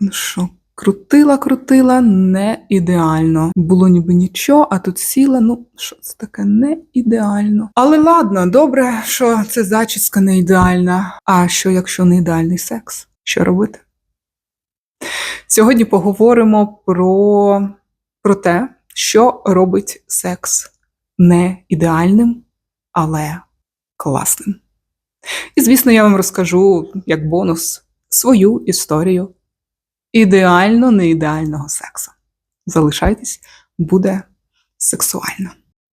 ну що, крутила, крутила, не ідеально. Було ніби нічого, а тут сіла, ну що це таке не ідеально. Але ладно, добре, що це зачіска не ідеальна. А що, якщо не ідеальний секс? Що робити? Сьогодні поговоримо про, про те, що робить секс не ідеальним, але класним. І, звісно, я вам розкажу як бонус свою історію ідеально неідеального сексу. Залишайтесь, буде сексуально.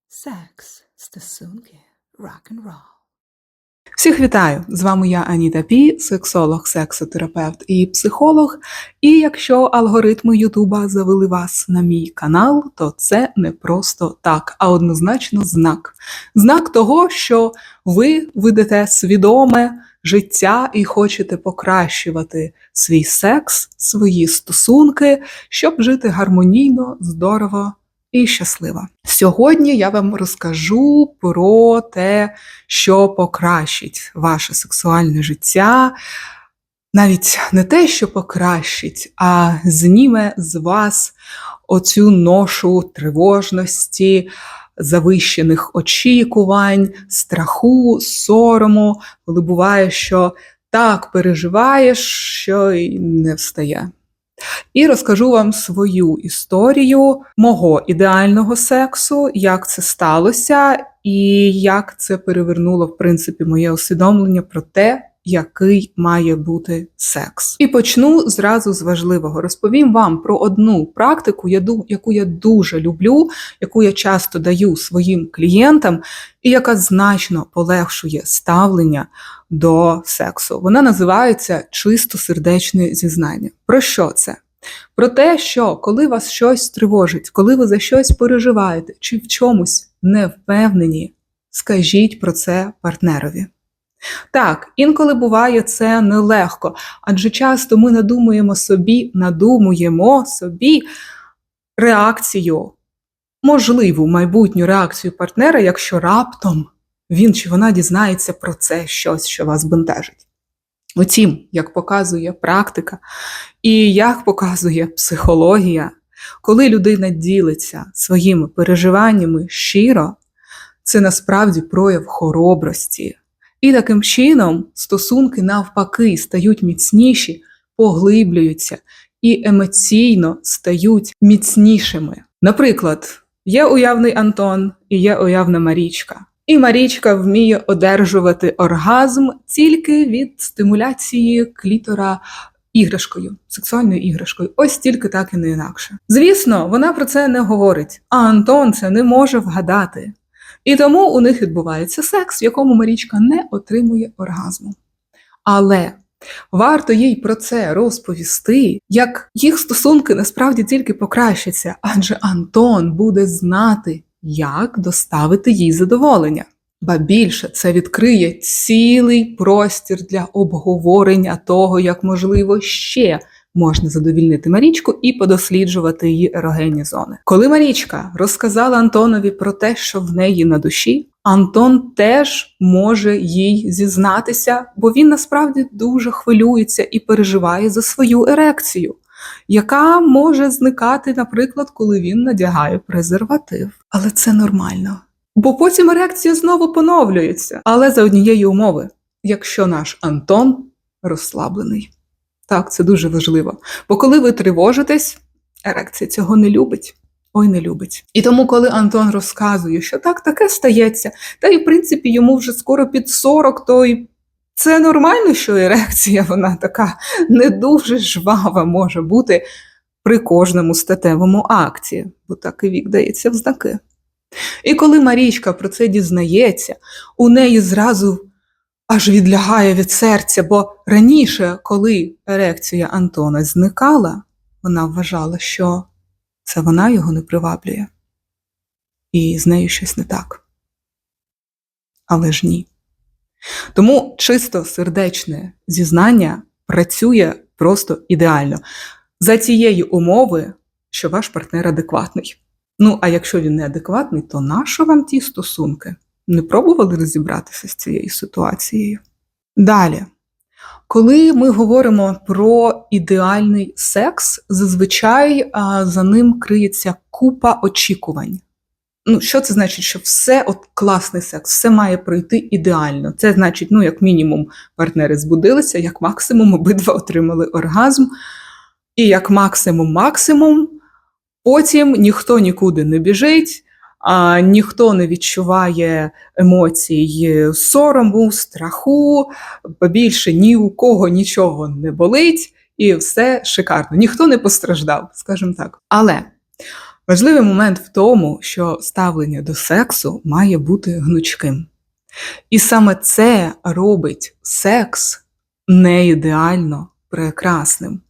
Секс, стосунки, рок-н-рол. Всіх вітаю! З вами я Аніта Пі, сексолог, сексотерапевт і психолог. І якщо алгоритми Ютуба завели вас на мій канал, то це не просто так, а однозначно знак. Знак того, що ви ведете свідоме життя і хочете покращувати свій секс, свої стосунки, щоб жити гармонійно, здорово і щаслива. Сьогодні я вам розкажу про те, що покращить ваше сексуальне життя. Навіть не те, що покращить, а зніме з вас оцю ношу тривожності, завищених очікувань, страху, сорому, коли буває, що так переживаєш, що й не встає. І розкажу вам свою історію мого ідеального сексу, як це сталося, і як це перевернуло, в принципі, моє усвідомлення про те, який має бути секс. І почну зразу з важливого. Розповім вам про одну практику, яку я дуже люблю, яку я часто даю своїм клієнтам, і яка значно полегшує ставлення до сексу. Вона називається чисто сердечне зізнання. Про що це? Про те, що коли вас щось тривожить, коли ви за щось переживаєте чи в чомусь не впевнені, скажіть про це партнерові. Так, інколи буває це нелегко, адже часто ми надумуємо собі, надумуємо собі реакцію, можливу майбутню реакцію партнера, якщо раптом він чи вона дізнається про це щось, що вас бентежить. Утім, як показує практика і як показує психологія, коли людина ділиться своїми переживаннями щиро, це насправді прояв хоробрості. І таким чином стосунки навпаки стають міцніші, поглиблюються і емоційно стають міцнішими. Наприклад, є уявний Антон і є уявна Марічка. І Марічка вміє одержувати оргазм тільки від стимуляції клітора іграшкою, сексуальною іграшкою. Ось тільки так і не інакше. Звісно, вона про це не говорить, а Антон це не може вгадати. І тому у них відбувається секс, в якому Марічка не отримує оргазму. Але варто їй про це розповісти, як їх стосунки насправді тільки покращаться, адже Антон буде знати, як доставити їй задоволення. Ба більше це відкриє цілий простір для обговорення того, як можливо ще можна задовільнити Марічку і подосліджувати її ерогенні зони. Коли Марічка розказала Антонові про те, що в неї на душі, Антон теж може їй зізнатися, бо він насправді дуже хвилюється і переживає за свою ерекцію. Яка може зникати, наприклад, коли він надягає презерватив. Але це нормально. Бо потім ерекція знову поновлюється, але за однієї умови, якщо наш Антон розслаблений. Так, це дуже важливо. Бо коли ви тривожитесь, ерекція цього не любить. Ой, не любить. І тому, коли Антон розказує, що так, таке стається, та й в принципі йому вже скоро під 40, то й це нормально, що ерекція вона така не дуже жвава може бути при кожному статевому акті, бо так і вік дається в знаки. І коли Марічка про це дізнається, у неї зразу аж відлягає від серця, бо раніше, коли ерекція Антона зникала, вона вважала, що це вона його не приваблює, і з нею щось не так. Але ж ні. Тому чисто сердечне зізнання працює просто ідеально за цієї умови, що ваш партнер адекватний. Ну, а якщо він не адекватний, то нащо вам ті стосунки? Не пробували розібратися з цією ситуацією? Далі. Коли ми говоримо про ідеальний секс, зазвичай а, за ним криється купа очікувань. Ну, що це значить? Що все от класний секс, все має пройти ідеально. Це значить, ну, як мінімум, партнери збудилися, як максимум, обидва отримали оргазм, і як максимум, максимум, потім ніхто нікуди не біжить, а, ніхто не відчуває емоцій сорому, страху, побільше ні у кого нічого не болить, і все шикарно. Ніхто не постраждав, скажімо так. Але важливий момент в тому, що ставлення до сексу має бути гнучким. І саме це робить секс не ідеально прекрасним.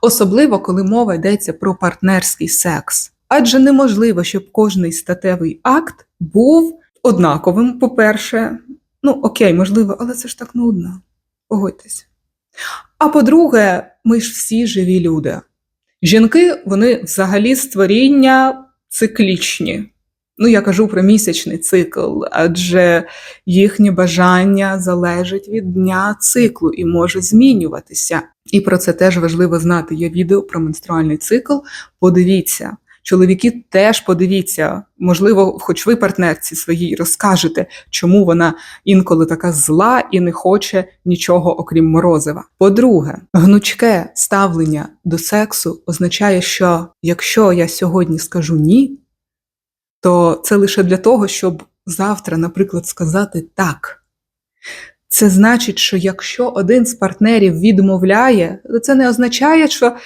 Особливо, коли мова йдеться про партнерський секс. Адже неможливо, щоб кожний статевий акт був однаковим, по-перше, ну окей, можливо, але це ж так нудно. Погодьтесь. А по-друге, ми ж всі живі люди. Жінки, вони взагалі створіння циклічні. Ну, я кажу про місячний цикл, адже їхнє бажання залежить від дня циклу і може змінюватися. І про це теж важливо знати. Є відео про менструальний цикл. Подивіться. Чоловіки теж подивіться, можливо, хоч ви партнерці своїй розкажете, чому вона інколи така зла і не хоче нічого окрім морозива. По-друге, гнучке ставлення до сексу означає, що якщо я сьогодні скажу ні, то це лише для того, щоб завтра, наприклад, сказати так. Це значить, що якщо один з партнерів відмовляє, то це не означає, що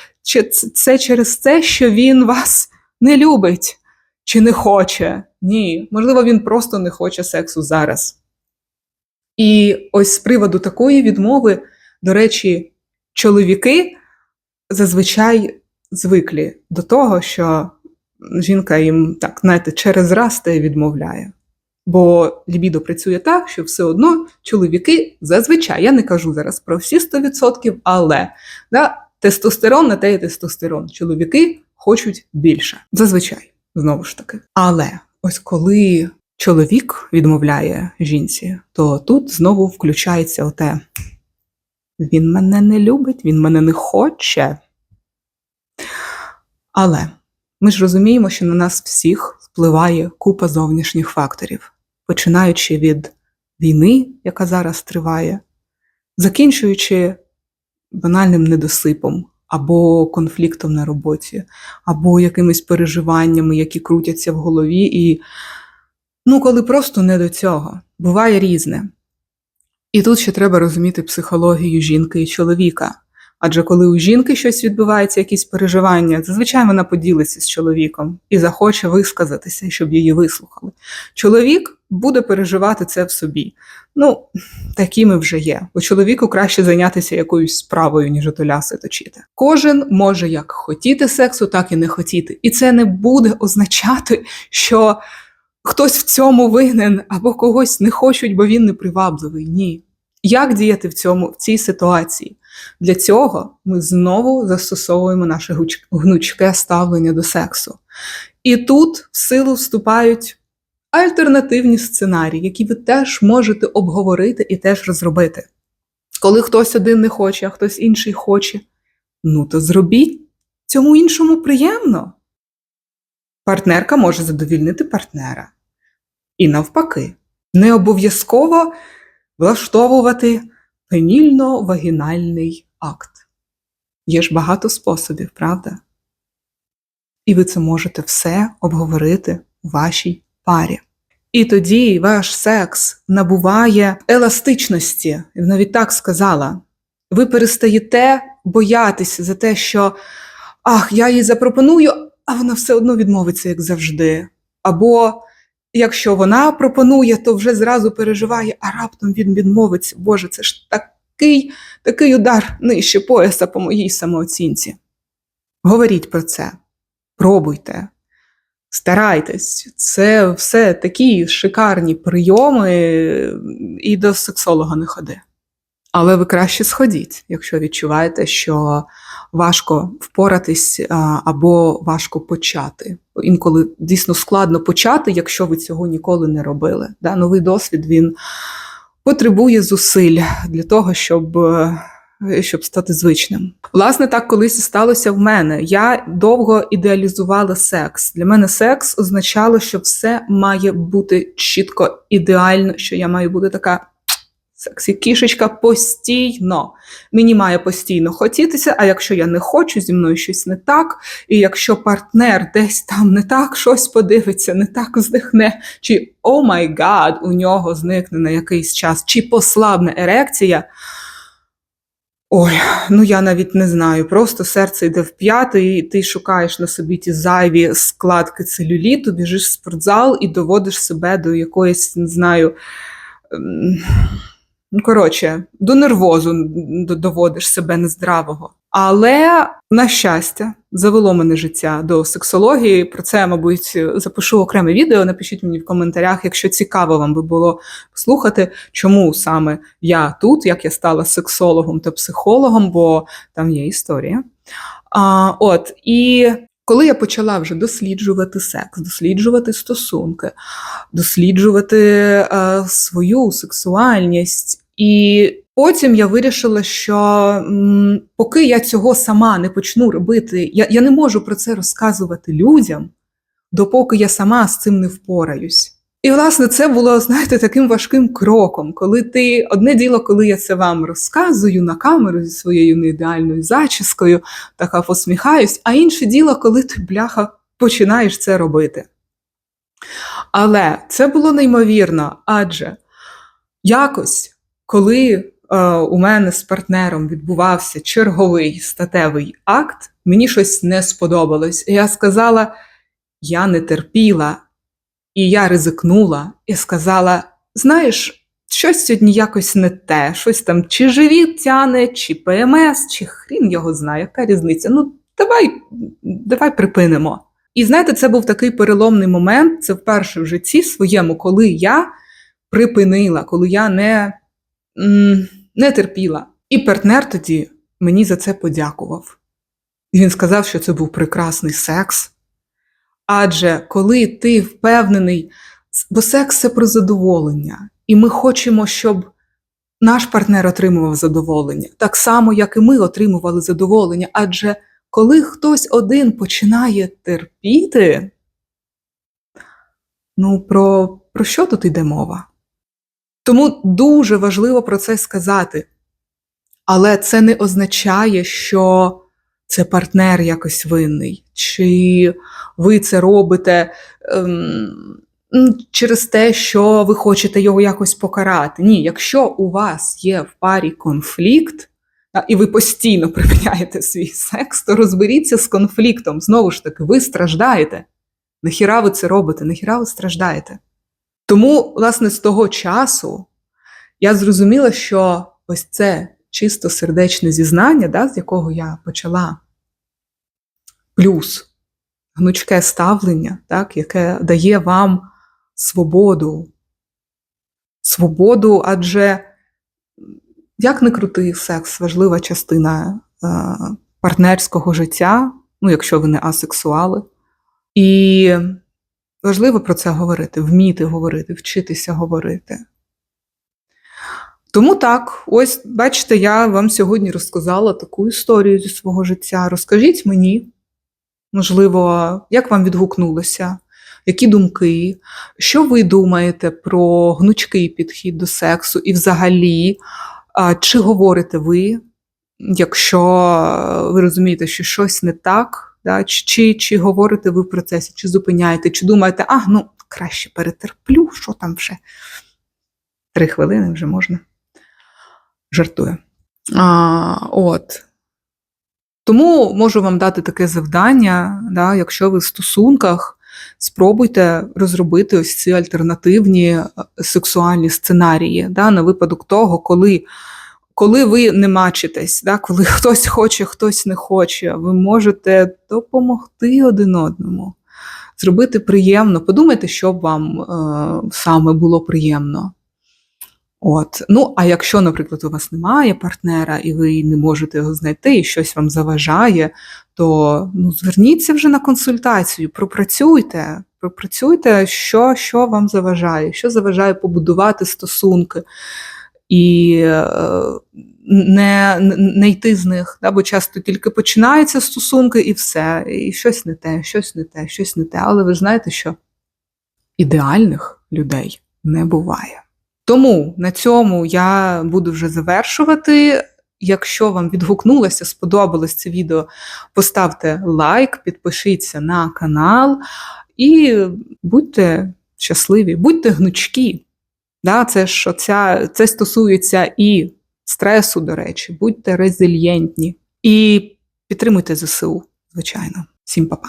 це через те, що він вас не любить чи не хоче. Ні, можливо, він просто не хоче сексу зараз. І ось з приводу такої відмови, до речі, чоловіки зазвичай звиклі до того, що жінка їм так, знаєте, через раз те відмовляє. Бо лібідо працює так, що все одно чоловіки зазвичай, я не кажу зараз про всі 100%, але да, тестостерон на те і тестостерон. Чоловіки хочуть більше. Зазвичай, знову ж таки. Але ось коли чоловік відмовляє жінці, то тут знову включається оте: він мене не любить, він мене не хоче. Але ми ж розуміємо, що на нас всіх впливає купа зовнішніх факторів, починаючи від війни, яка зараз триває, закінчуючи банальним недосипом або конфліктом на роботі, або якимись переживаннями, які крутяться в голові, і ну, коли просто не до цього, буває різне. І тут ще треба розуміти психологію жінки і чоловіка. Адже коли у жінки щось відбувається, якісь переживання, зазвичай вона поділиться з чоловіком і захоче висказатися, щоб її вислухали. Чоловік буде переживати це в собі. Ну, такими вже є. Бо чоловіку краще зайнятися якоюсь справою, ніж отоляси точити. Кожен може як хотіти сексу, так і не хотіти. І це не буде означати, що хтось в цьому винен або когось не хочуть, бо він непривабливий. Ні. Як діяти в цьому в цій ситуації? Для цього ми знову застосовуємо наше гнучке ставлення до сексу. І тут в силу вступають альтернативні сценарії, які ви теж можете обговорити і теж розробити. Коли хтось один не хоче, а хтось інший хоче, ну то зробіть цьому іншому приємно. Партнерка може задовільнити партнера. І навпаки, не обов'язково влаштовувати пенільно-вагінальний акт. Є ж багато способів, правда? І ви це можете все обговорити у вашій парі. І тоді ваш секс набуває еластичності, навіть так сказала. Ви перестаєте боятися за те, що ах, я їй запропоную, а вона все одно відмовиться, як завжди. Або якщо вона пропонує, то вже зразу переживає, а раптом він відмовиться. Боже, це ж такий, такий удар нижче пояса по моїй самооцінці. Говоріть про це, пробуйте, старайтесь. Це все такі шикарні прийоми, і до сексолога не ходи. Але ви краще сходіть, якщо відчуваєте, що важко впоратись або важко почати. Інколи дійсно складно почати, якщо ви цього ніколи не робили. Да? Новий досвід він потребує зусиль для того, щоб, е, щоб стати звичним. Власне, так колись сталося в мене. Я довго ідеалізувала секс. Для мене секс означало, що все має бути чітко ідеально, що я маю бути така. Сексі кішечка постійно. Мені має постійно хотітися, а якщо я не хочу, зі мною щось не так, і якщо партнер десь там не так щось подивиться, не так здихне, чи о май гад, у нього зникне на якийсь час, чи послабне ерекція. Ой, ну я навіть не знаю. Просто серце йде в п'яти, і ти шукаєш на собі ті зайві складки целюліту, біжиш в спортзал і доводиш себе до якоїсь, не знаю. Ну, коротше, до нервозу доводиш себе нездравого. Але, на щастя, завело мене життя до сексології. Про це, мабуть, запишу окреме відео. Напишіть мені в коментарях, якщо цікаво вам би було послухати, чому саме я тут, як я стала сексологом та психологом, бо там є історія. А, от, і коли я почала вже досліджувати секс, досліджувати стосунки, досліджувати е, свою сексуальність. І потім я вирішила, що м, поки я цього сама не почну робити, я, я не можу про це розказувати людям, допоки я сама з цим не впораюсь. І, власне, це було, знаєте, таким важким кроком, коли ти одне діло, коли я це вам розказую на камеру зі своєю неідеальною зачіскою, така посміхаюсь, а інше діло, коли ти, бляха, починаєш це робити. Але це було неймовірно, адже якось, коли е, у мене з партнером відбувався черговий статевий акт, мені щось не сподобалось. І я сказала: я не терпіла, і я ризикнула і сказала: знаєш, щось сьогодні якось не те, щось там чи живіт тяне, чи ПМС, чи хрін його знає, яка різниця. Ну, давай, давай припинимо. І знаєте, це був такий переломний момент. Це вперше в житті своєму, коли я припинила, коли я не, не терпіла. І партнер тоді мені за це подякував. І він сказав, що це був прекрасний секс. Адже коли ти впевнений, бо секс це про задоволення, і ми хочемо, щоб наш партнер отримував задоволення, так само, як і ми отримували задоволення. Адже коли хтось один починає терпіти, ну про, про що тут йде мова? Тому дуже важливо про це сказати. Але це не означає, що це партнер якось винний, чи ви це робите ем, через те, що ви хочете його якось покарати. Ні, якщо у вас є в парі конфлікт, і ви постійно припиняєте свій секс, то розберіться з конфліктом. Знову ж таки, ви страждаєте. Нахіра ви це робите, нахіра ви страждаєте. Тому, власне, з того часу я зрозуміла, що ось це чисто сердечне зізнання, да, з якого я почала, плюс гнучке ставлення, так, яке дає вам свободу. Свободу, адже як не крути, секс важлива частина е, партнерського життя, ну, якщо ви не асексуали. І важливо про це говорити, вміти говорити, вчитися говорити. Тому так, ось бачите, я вам сьогодні розказала таку історію зі свого життя. Розкажіть мені, можливо, як вам відгукнулося, які думки, що ви думаєте про гнучкий підхід до сексу і взагалі, чи говорите ви, якщо ви розумієте, що щось не так, да, чи, чи, говорите ви в процесі, чи зупиняєте, чи думаєте, а, ну, краще перетерплю, що там вже три хвилини вже можна. Жартую. А, от. Тому можу вам дати таке завдання, да, якщо ви в стосунках, спробуйте розробити ось ці альтернативні е, сексуальні сценарії да, на випадок того, коли, коли ви не мачитесь, да, коли хтось хоче, хтось не хоче, ви можете допомогти один одному, зробити приємно. Подумайте, що б вам е, саме було приємно. От. Ну, а якщо, наприклад, у вас немає партнера і ви не можете його знайти, і щось вам заважає, то ну, зверніться вже на консультацію, пропрацюйте, пропрацюйте, що, що вам заважає, що заважає побудувати стосунки. і е, не, не йти з них. Да? Бо часто тільки починаються стосунки і все, і щось не те, щось не те, щось не те. Але ви знаєте, що ідеальних людей не буває. Тому на цьому я буду вже завершувати. Якщо вам відгукнулося, сподобалось це відео, поставте лайк, підпишіться на канал і будьте щасливі, будьте гнучкі. Да, це ж оця, це стосується і стресу, до речі, будьте резильєнтні і підтримуйте ЗСУ, звичайно. Всім па-па.